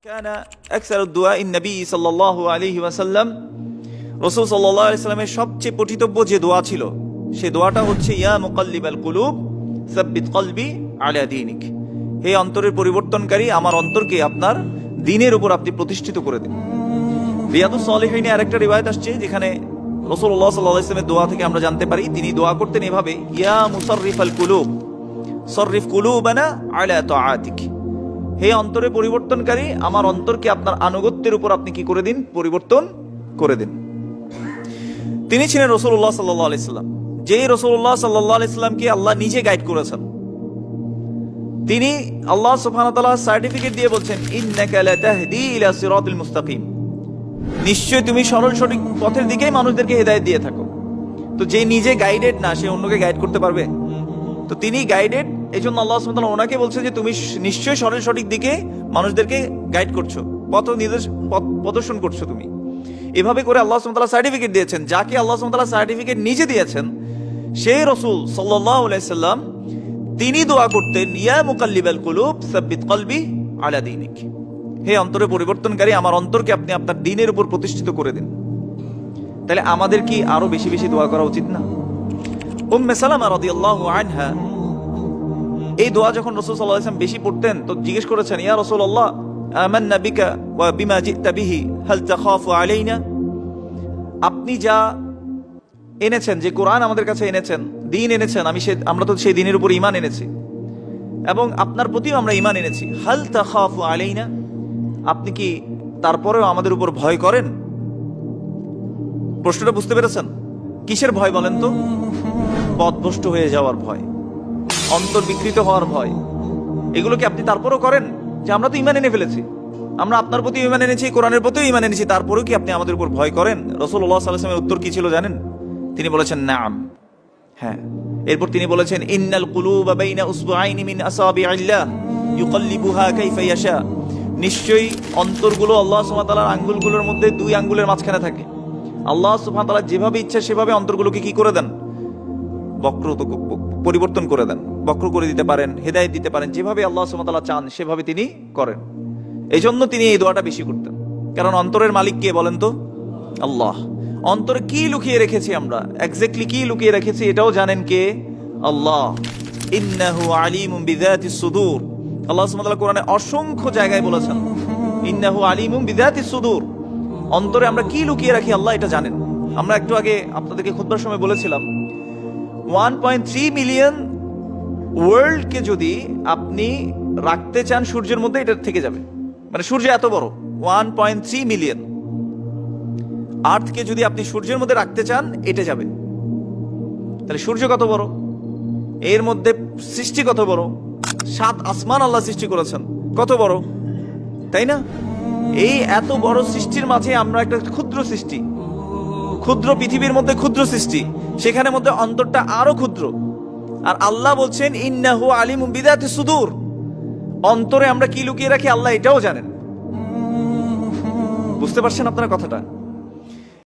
كان أكثر الدعاء النبي صلى الله عليه وسلم রসুল সাল্লাহ ইসলামের সবচেয়ে পঠিতব্য যে দোয়া ছিল সে দোয়াটা হচ্ছে ইয়া মুকাল্লিবাল কুলুব সাব্বিত কলবি আলা দিনিক হে অন্তরের পরিবর্তনকারী আমার অন্তরকে আপনার দিনের উপর আপনি প্রতিষ্ঠিত করে দিন রিয়াদুস সালেহিনে আরেকটা রিবায়ত আসছে যেখানে রসুল্লাহ সাল্লাহ ইসলামের দোয়া থেকে আমরা জানতে পারি তিনি দোয়া করতেন এভাবে ইয়া মুসাররিফ আল কুলুব সররিফ কুলুবানা আলা তাআতিক হে অন্তরে পরিবর্তনকারী, আমার অন্তরকে আপনার আনুগত্যের উপর আপনি কি করে দিন? পরিবর্তন করে দিন। তিনি ছিলেন রসুল্লাহ সাল্লাহ আলাইসাল্লাম যেই রসুল্লাহ সাল্লাহ আলাইসাল্লামকে আল্লাহ নিজে গাইড করেছেন, তিনি আল্লাহ সুবহানাহু সার্টিফিকেট দিয়ে বলছেন, ইন্নাকা লাতাহদি ইলা সিরাতিল মুস্তাকিম। নিশ্চয় তুমি সরল, সঠিক পথের দিকেই মানুষদেরকে হেদায়েত দিয়ে থাকো। তো যে নিজে গাইডেড না, সে অন্যকে গাইড করতে পারবে? তো তিনি গাইডেড এই জন্য আল্লাহ সুবহানাহু ওনাকে বলছে যে, তুমি নিশ্চয়ই সরল সঠিক দিকে মানুষদেরকে গাইড করছ, পথ নির্দেশ প্রদর্শন করছ তুমি। এভাবে করে আল্লাহ সুবহানাহু সার্টিফিকেট দিয়েছেন। যাকে আল্লাহ সুবহানাহু সার্টিফিকেট নিজে দিয়েছেন সেই রসুল আলাইহি সাল্লাম, তিনি দোয়া করতেন, ইয়া মুকাল্লিবাল কুলুব, সাব্বিত কলবি আলা দীনিক। হে অন্তরে পরিবর্তনকারী, আমার অন্তরকে আপনি আপনার দিনের উপর প্রতিষ্ঠিত করে দিন। তাহলে আমাদের কি আরও বেশি বেশি দোয়া করা উচিত না? উম্মে সালামা রাদিয়াল্লাহু আনহা এই দোয়া যখন রসুল সাল্লাহ ইসলাম বেশি পড়তেন, তো জিজ্ঞেস করেছেন, ইয়া রসুল আল্লাহ আমান্না বিকা ওয়া বিমা জিতা বিহি, হাল তাখাফু আলাইনা? আপনি যা এনেছেন, যে কোরআন আমাদের কাছে এনেছেন, দিন এনেছেন, আমি সে আমরা তো সেই দিনের উপর ইমান এনেছি। এবং আপনার প্রতিও আমরা ইমান এনেছি। হাল তাখাফু আলাইনা? আপনি কি তারপরেও আমাদের উপর ভয় করেন? প্রশ্নটা বুঝতে পেরেছেন? কিসের ভয় বলেন তো? পথভ্রষ্ট হয়ে যাওয়ার ভয়। অন্তর বিকৃত হওয়ার ভয়। এগুলো কি আপনি তারপরও করেন? যে আমরা তো ইমান এনে ফেলেছি। আমরা আপনার প্রতি ইমান এনেছি, কোরআনের প্রতিও ইমান এনেছি, তারপরেও কি আপনি আমাদের উপর ভয় করেন? রসুল্লাহ সাল্লামের উত্তর কি ছিল জানেন? তিনি বলেছেন, নাম। হ্যাঁ। এরপর তিনি বলেছেন, ইন্নাল কুলুবা বাইনা উসবুআইনি মিন আসাবিআল্লাহ ইউকাল্লিবুহা কাইফা ইয়াশা। নিশ্চয়ই অন্তরগুলো আল্লাহ সুবহানাহু আঙ্গুলগুলোর মধ্যে দুই আঙ্গুলের মাঝখানে থাকে। আল্লাহ সুবহানাহু যেভাবে ইচ্ছা সেভাবে অন্তরগুলোকে কি করে দেন? বক্র পরিবর্তন করে দেন, বক্র করে দিতে পারেন, হেদায়েত দিতে পারেন যেভাবে আল্লাহ সুমতাল্লাহ চান, সেভাবে তিনি করেন। এই জন্য তিনি এই দোয়াটা বেশি করতেন। কারণ অন্তরের মালিক কে বলেন তো? আল্লাহ। অন্তরে কি লুকিয়ে রেখেছি আমরা? এক্স্যাক্টলি কি লুকিয়ে রেখেছি এটাও জানেন কে? আল্লাহ। ইন্নাহু আলিমুম বিযাতিস সুদূর। আল্লাহ সুবহানাহু কোরআনে অসংখ্য জায়গায় বলেছেন, ইন্নাহু আলিমুম বিযাতিস সুদূর। অন্তরে আমরা কি লুকিয়ে রাখি আল্লাহ এটা জানেন। আমরা একটু আগে আপনাদেরকে খুতবার সময় বলেছিলাম ওয়ান পয়েন্ট থ্রি মিলিয়ন ওয়ার্ল্ডকে যদি আপনি রাখতে চান সূর্যের মধ্যে এটা থেকে যাবে। মানে সূর্য এত বড় ওয়ান পয়েন্ট থ্রি মিলিয়ন আর্থকে যদি আপনি সূর্যের মধ্যে রাখতে চান, এটা যাবে। তাহলে সূর্য কত বড়? এর মধ্যে সৃষ্টি কত বড়? সাত আসমান আল্লাহ সৃষ্টি করেছেন। কত বড়? তাই না? এই এত বড় সৃষ্টির মাঝে আমরা একটা ক্ষুদ্র সৃষ্টি। ক্ষুদ্র পৃথিবীর মধ্যে ক্ষুদ্র সৃষ্টি সেখানে মধ্যে অন্তরটা আরও ক্ষুদ্র। আর আল্লাহ বলছেন, ইন্নাহু আলিম বিদাতে সুদূর। অন্তরে আমরা কি লুকিয়ে রাখি, আল্লাহ এটাও জানেন। বুঝতে পারছেন আপনারা কথাটা?